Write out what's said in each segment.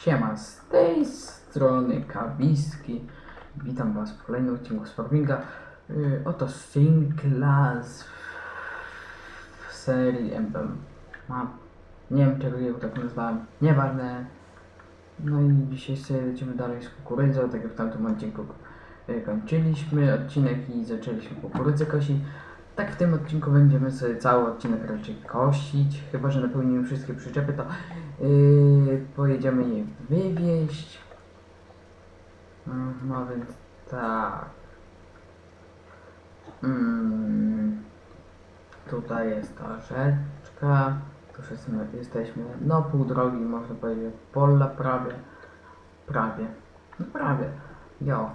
Siema, z tej strony Kawiski. Witam Was w kolejnym odcinku z. Yy, oto Synclass w serii. Mam, nie wiem czego jego tak nazwałem, nieważne. No i dzisiaj sobie lecimy dalej z kukurydzą, tak jak w tamtym odcinku yy, kończyliśmy odcinek i zaczęliśmy kukurydzę kosić. Tak w tym odcinku będziemy sobie cały odcinek raczej kosić, chyba że napełnimy wszystkie przyczepy, to Pojedziemy je wywieźć. No więc tak. Mm, tutaj jest ta rzeczka. Już jesteśmy, jesteśmy no pół drogi, można powiedzieć, pola prawie. Prawie. No prawie. Jo.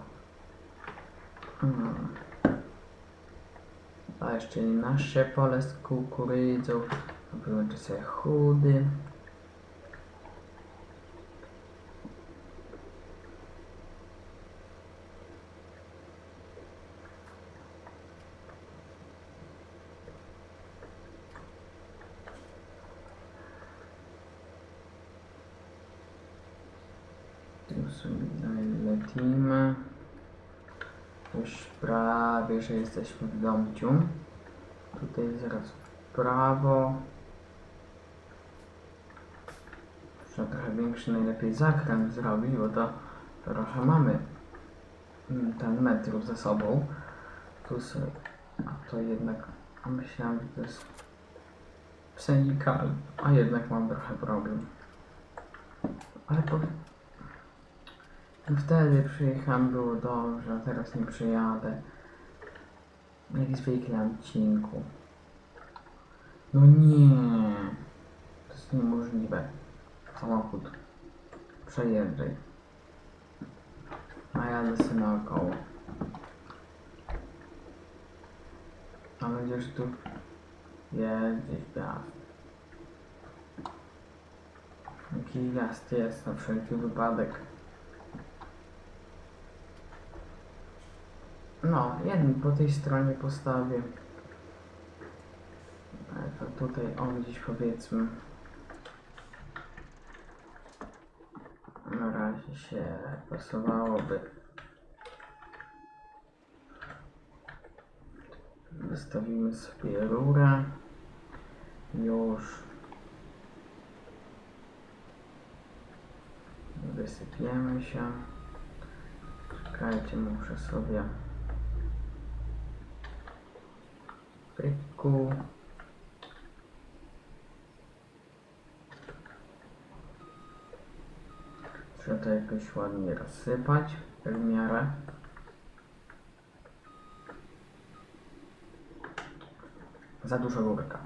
Mm. A jeszcze nasze pole z kukurydzą. Wyłączę sobie chudy. Tu sobie lecimy. Już prawie, że jesteśmy w domciu. Tutaj zaraz w prawo. Trzeba trochę większy najlepiej zakręt zrobić, bo to trochę mamy mm, ten metrów ze sobą. Tu sobie, a to jednak myślałem, że to jest psenikal, a jednak mam trochę problem. Ale po... Wtedy przyjechałem, było dobrze, a teraz nie przyjadę. Jak zwykle na odcinku. No nie, to jest niemożliwe. Samochód. Przejeżdżaj. A jadę sobie naokoło. Nadzieję, że tu jest gdzieś gwiazd. Jakiś gwiazd jest na wszelki wypadek. No, jeden po tej stronie postawię. To tutaj on gdzieś powiedzmy. Na razie się pasowałoby. Wystawimy sobie rurę. Już. Wysypiemy się. Czekajcie, muszę sobie Pyku. Trzeba to jakoś ładnie rozsypać w miarę. Za dużo górka.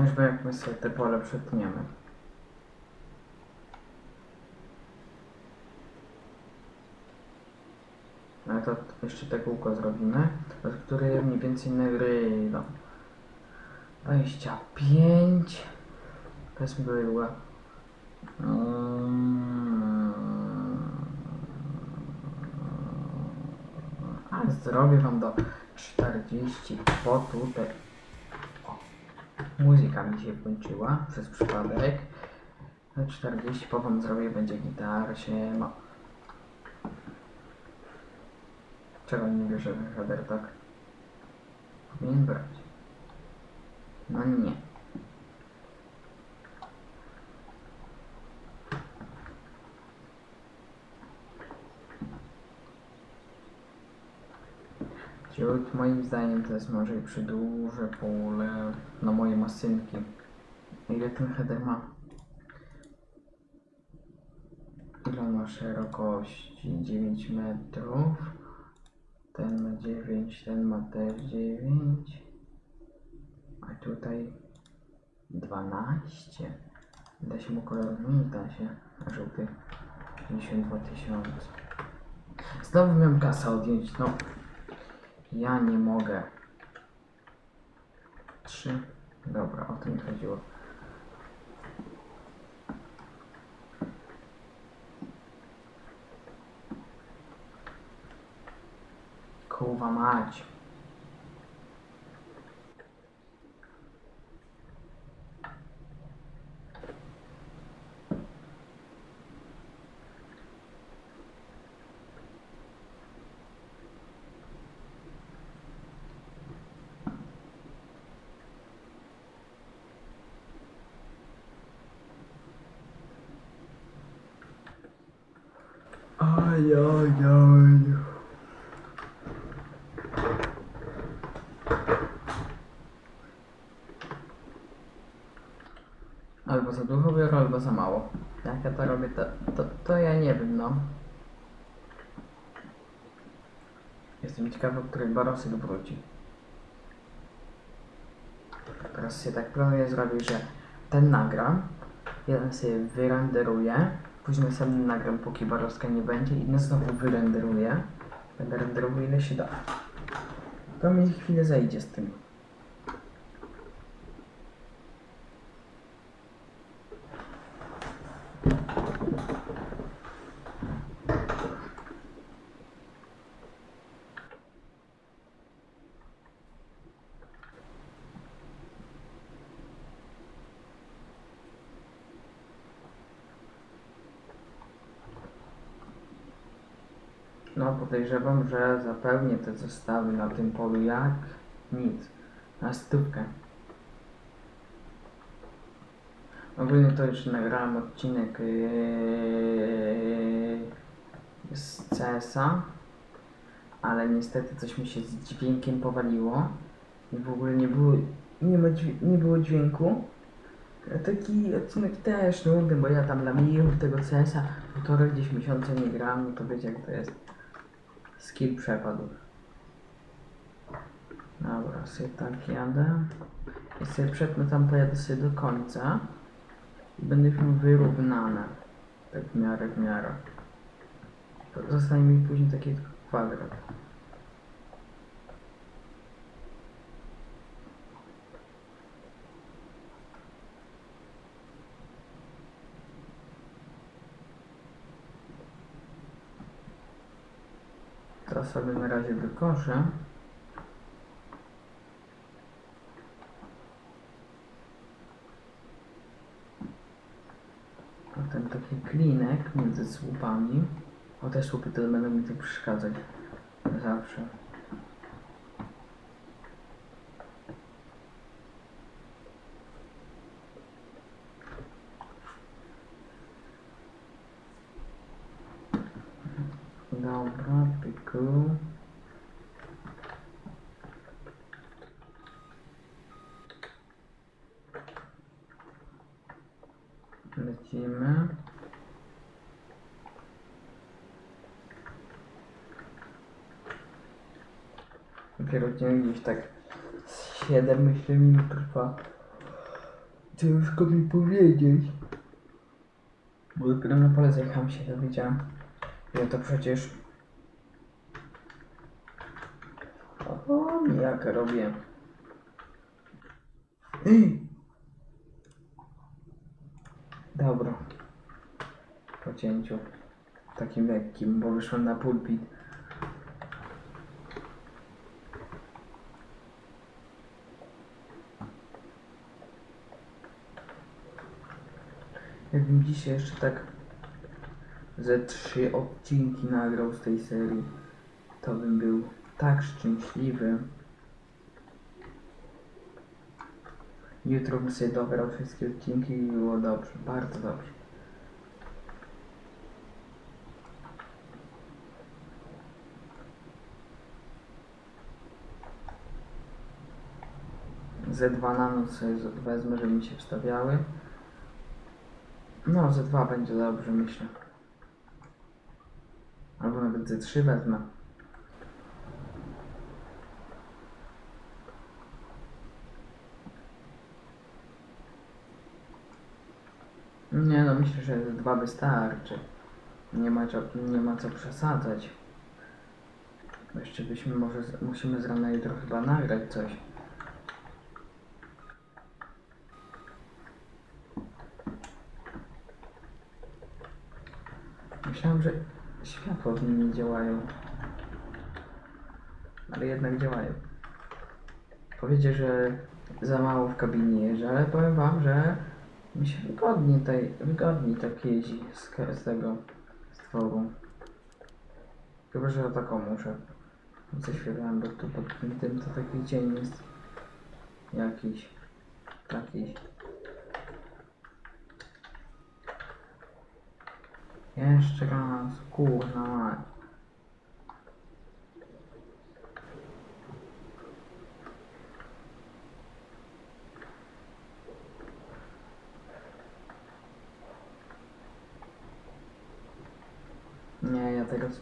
Już bo jak my sobie te pole przetniemy. Ale to jeszcze te kółko zrobimy, od której mniej więcej nagrywam. 25 To jest bydła. A zrobię wam do 40 po tutaj. Muzyka mi się włączyła przez przypadek. Na 40 po wam zrobię będzie gitara się ma. Czego nie bierze header tak? Powinien brać. No nie. Ciut, moim zdaniem to jest może i przedłuże pole na moje masynki. Ile ten header ma? Ile ma szerokości? 9 metrów. Ten ma 9, ten ma też 9. A tutaj 12. Da się mu kolor zmienić, da się. Żółty 52 tysiące. Znowu miałem kasę odjąć, no. Ja nie mogę. trzy. Dobra, o to mi chodziło. Kurwa mać. Aj, aj, aj. Albo za dużo biorę, albo za mało. Jak ja to robię, to, to, to ja nie wiem, no. Jestem ciekawy, której Barosy wróci. Teraz się tak planuję zrobić, że ten nagram, jeden sobie wyrenderuje, później następny nagram, póki Baroska nie będzie, inny znowu wyrenderuję. Będę renderował ile się da. To mi chwilę zajdzie z tym. No podejrzewam, że zapełnię te zestawy na tym polu jak nic. Na stówkę. Ogólnie to już nagrałem odcinek yy, z CS-a, ale niestety coś mi się z dźwiękiem powaliło i w ogóle nie było, nie, ma, nie było dźwięku. Taki odcinek też nudny, bo ja tam lamiłem tego CS-a półtorej gdzieś miesiąca nie gram, no to wiecie jak to jest. Skill przepadł. Dobra, sobie tak jadę. I sobie przetnę tam, pojadę sobie do końca. I będę miał wyrównane. Tak w miarę, w miarę. Zostanie mi później taki kwadrat. Teraz sobie na razie wykoszę. Potem taki klinek między słupami. O te słupy to będą mi tu przeszkadzać. Zawsze. Dobra, pyku. Lecimy. Dopiero gdzieś tak z 7 myślę minut trwa. Ciężko mi powiedzieć. Bo dopiero na pole zjechałem się dowiedziałem. Ja to przecież... O, jak robię. Dobra. Po cięciu. Takim lekkim, bo wyszłem na pulpit. Jakbym dzisiaj jeszcze tak ze trzy odcinki nagrał z tej serii, to bym był tak szczęśliwy. Jutro sobie dobrał wszystkie odcinki i było dobrze, bardzo dobrze. Z2 na noc sobie z- wezmę, żeby mi się wstawiały. No, Z2 będzie dobrze, myślę. Albo nawet Z3 wezmę. Nie no, myślę, że dwa wystarczy. Nie ma, nie ma co przesadzać. Jeszcze byśmy może, musimy z rana jutro chyba nagrać coś. Myślałem, że światła w nim nie działają. Ale jednak działają. Powiecie, że za mało w kabinie jeżdżę, ale powiem wam, że mi się wygodnie, tutaj, wygodniej tak jeździ z, z tego, z tworą. Chyba, że o taką muszę. Zaświetlam, bo tu pod tym, to taki cień jest. Jakiś. Taki. Jeszcze raz, kurna mać. Nie, ja teraz...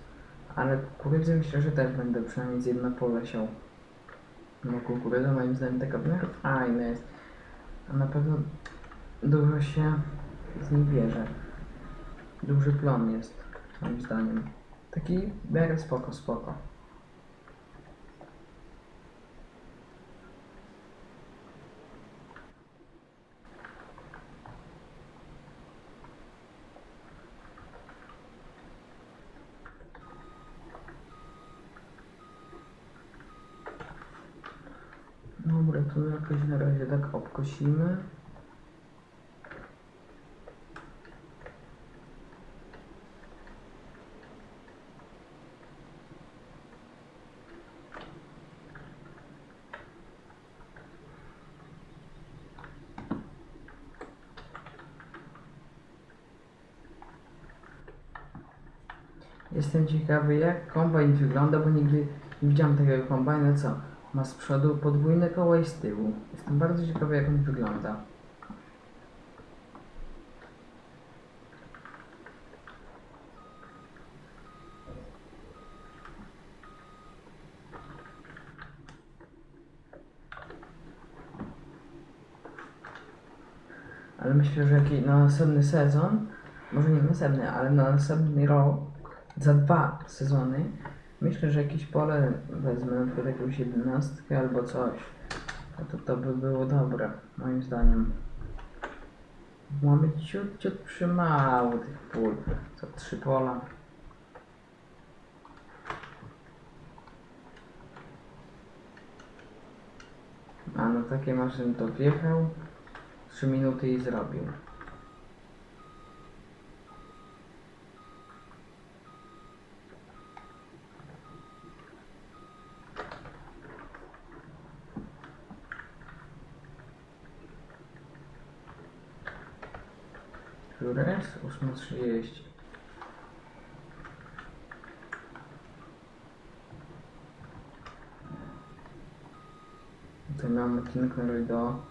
Ale kukurydzę myślę, że też będę przynajmniej z jedno pole siał. No kukurydza moim zdaniem taka fajna jest. A na pewno dużo się z niej bierze. Duży plon jest, moim zdaniem. Taki w miarę spoko, spoko. Dobra, tu jakoś na razie tak obkosimy. Jestem ciekawy jak kombajn wygląda, bo nigdy nie widziałem takiego kombajna, co ma z przodu podwójne koła i z tyłu. Jestem bardzo ciekawy jak on wygląda. Ale myślę, że jaki na następny sezon, może nie następny, ale na następny rok, za dwa sezony, myślę, że jakieś pole wezmę, na przykład jakąś jedenastkę albo coś. No to to by było dobre, moim zdaniem. Mamy ciut, ciut przymało tych pól. Co trzy pola. A no takie maszyny to wjechał, trzy minuty i zrobił. Które jest? 8.30. To mamy Kinkery do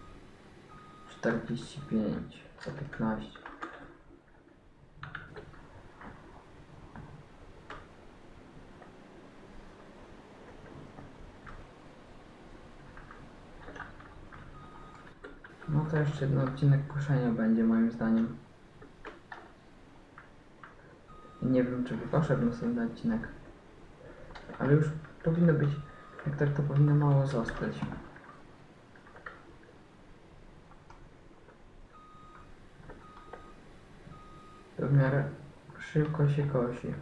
45 za 15. No to jeszcze jeden odcinek koszenia będzie moim zdaniem. Nie wiem, czy poszedł następny odcinek. Ale już powinno być, jak tak to powinno mało zostać. To w miarę szybko się kosi.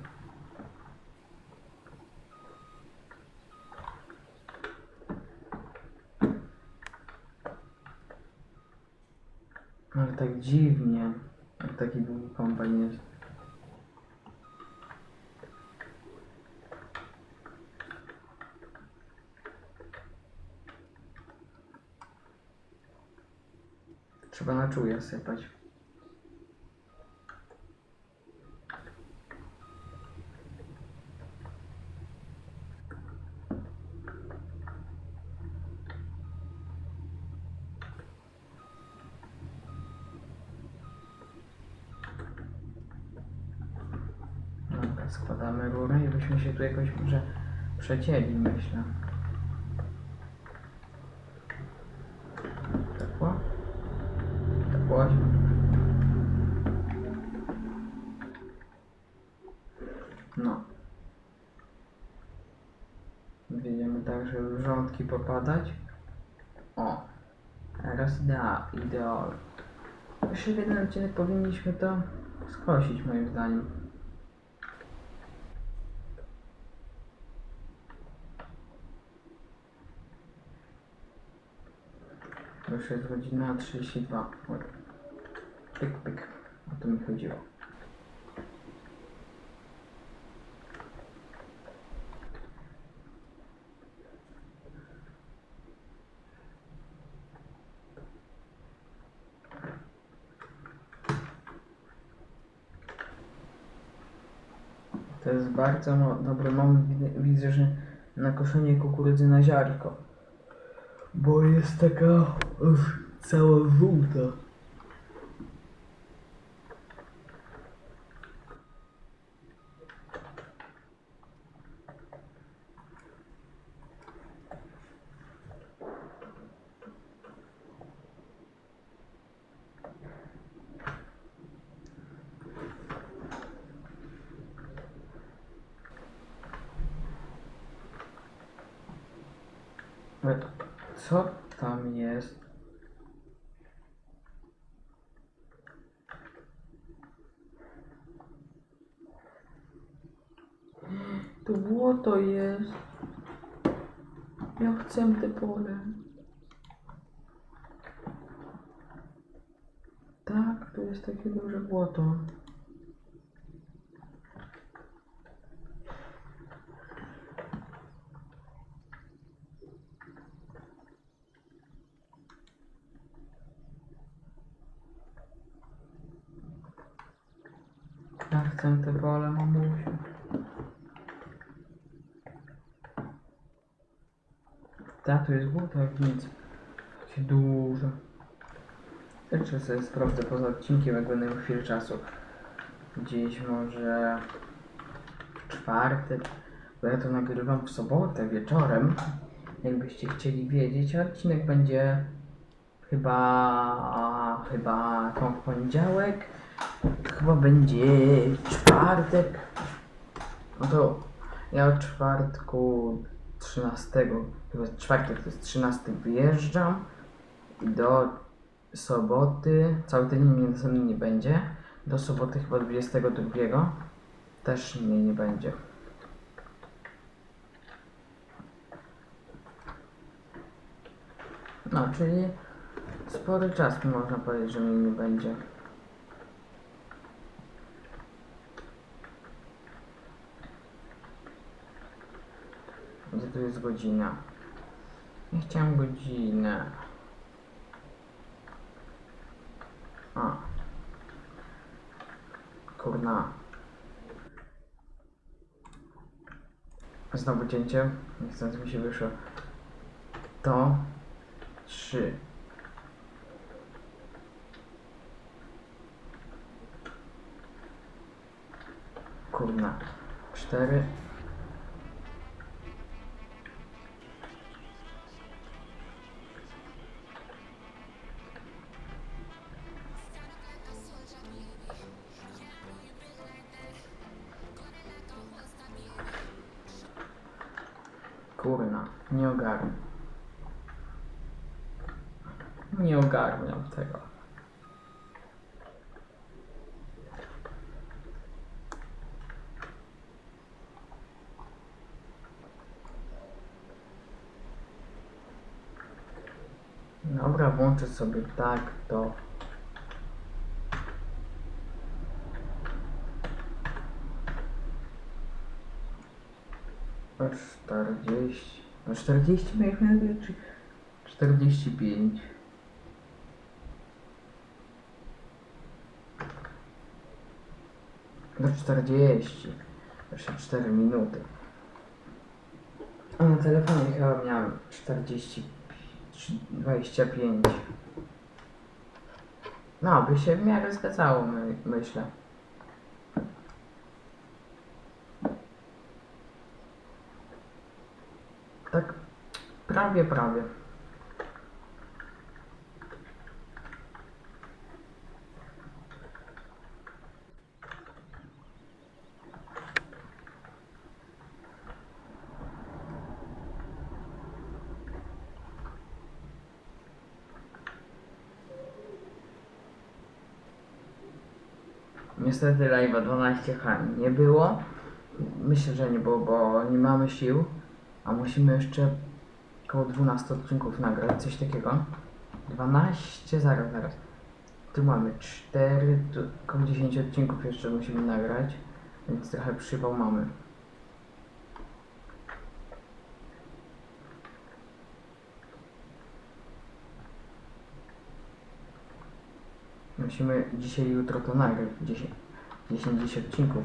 Ale tak dziwnie, taki długi kombajn jest. Trzeba na czuje sypać. Dobra, składamy rurę i byśmy się tu jakoś może przecięli, myślę. zaatakować. No. Będziemy tak, żeby rządki popadać. O. Teraz idea, ideal. Jeszcze w jeden odcinek powinniśmy to skosić moim zdaniem. To już jest godzina 32. Pyk, pyk. O to mi chodziło. To jest bardzo mo- dobry moment. Widzę, że na koszenie kukurydzy na ziarko. Bo jest taka już cała żółta. Ale Co tam jest? To błoto jest. Ja chcę te pole. Tak, to jest takie duże błoto. Ja chcę te pole, mamusiu. Tak, to jest błoto jak nic. Takie duże. Jeszcze sobie sprawdzę poza odcinkiem, jak będę miał chwilę czasu. Gdzieś może w czwartek, bo ja to nagrywam w sobotę wieczorem. Jakbyście chcieli wiedzieć, odcinek będzie chyba, chyba w poniedziałek, chyba będzie czwartek. No to ja od czwartku 13, chyba czwartek to jest 13 wyjeżdżam i do soboty, cały tydzień mnie następny nie będzie, do soboty chyba 22 też mnie nie będzie. No, czyli spory czas można powiedzieć, że mnie nie będzie. Gdzie tu jest godzina? Ja chciałem godzinę. A. Kurna. Znowu cięcie. Niechcący mi się wyszło. To. Trzy. Kurna. Cztery. Kurna, nie ogarnę. Nie ogarniam tego. Dobra, włączę sobie tak to. O 40. No 40 mieliśmy czy 45? Do 40. Jeszcze 4 minuty. A na telefonie chyba miałem 40. 25. No, by się w miarę zgadzało, my, myślę. Tak, prawie, prawie. Niestety live'a 12H nie było. Myślę, że nie było, bo nie mamy sił. A musimy jeszcze około 12 odcinków nagrać, coś takiego. 12, zaraz, zaraz. Tu mamy 4, tu około 10 odcinków jeszcze musimy nagrać, więc trochę przypał mamy. Musimy dzisiaj, jutro to nagrać. 10, 10, 10 odcinków.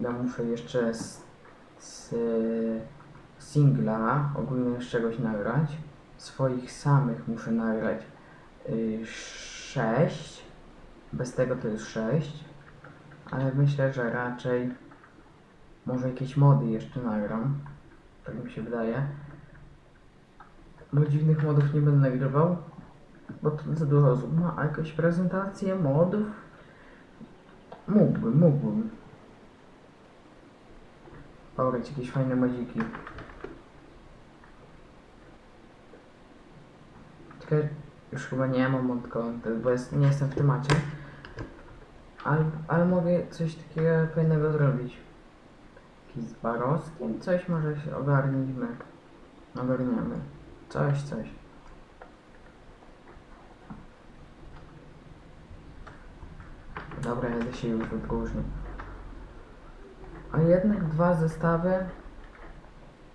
Ja muszę jeszcze z, z singla ogólnie z czegoś nagrać. Swoich samych muszę nagrać 6. Bez tego to jest 6. Ale myślę, że raczej może jakieś mody jeszcze nagram. Tak mi się wydaje. Bo dziwnych modów nie będę nagrywał. Bo to za dużo osób ma. A jakąś prezentację modów? Mógłbym, mógłbym. Pograć jakieś fajne modziki. Tylko już chyba nie mam content, bo jest, nie jestem w temacie. Ale, ale mogę coś takiego fajnego zrobić. Jakiś z Barowskim? Coś może się ogarnijmy. Ogarniemy. Coś, coś. Dobra, jadę się już odgórzni. A jednak dwa zestawy.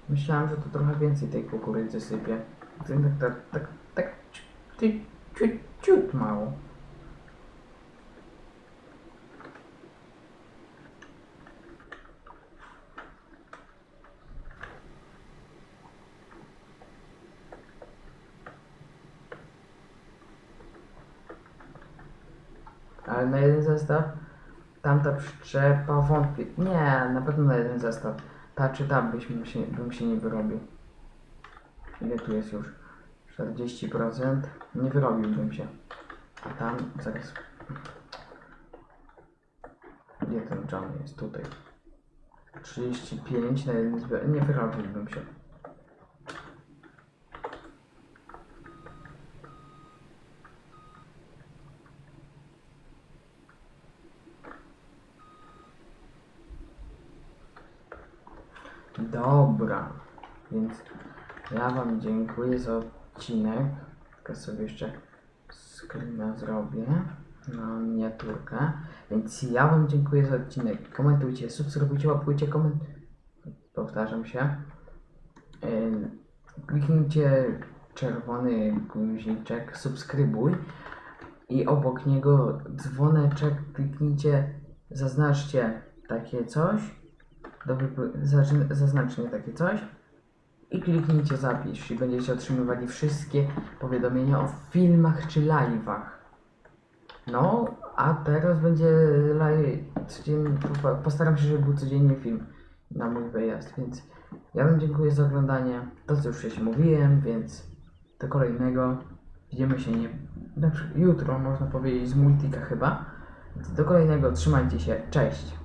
Myślałem, że to trochę więcej tej kukurydzy sypie. Tak, tak, tak, ciut, ciut, ciut mało. Ale na jeden zestaw tamta przyczepa wątpię. Nie, na pewno na jeden zestaw. Ta czy ta byśmy się, bym się nie wyrobił. Ile tu jest już? 40%. Nie wyrobiłbym się. A tam zaraz. Gdzie ten John jest? Tutaj. 35 na jeden zbiór. Nie wyrobiłbym się. Dobra, więc ja Wam dziękuję za odcinek. Tylko sobie jeszcze screena zrobię na miniaturkę. Więc ja Wam dziękuję za odcinek. Komentujcie, subskrybujcie, łapujcie, koment... Powtarzam się. Kliknijcie czerwony guziczek, subskrybuj i obok niego dzwoneczek kliknijcie, zaznaczcie takie coś do zaznaczcie takie coś i kliknijcie zapisz i będziecie otrzymywali wszystkie powiadomienia o filmach czy live'ach. No, a teraz będzie live codziennie, po- postaram się, żeby był codziennie film na mój wyjazd, więc ja wam dziękuję za oglądanie. To co już wcześniej mówiłem, więc do kolejnego. Widzimy się nie, na przykład jutro, można powiedzieć, z multika chyba. Do kolejnego, trzymajcie się, cześć!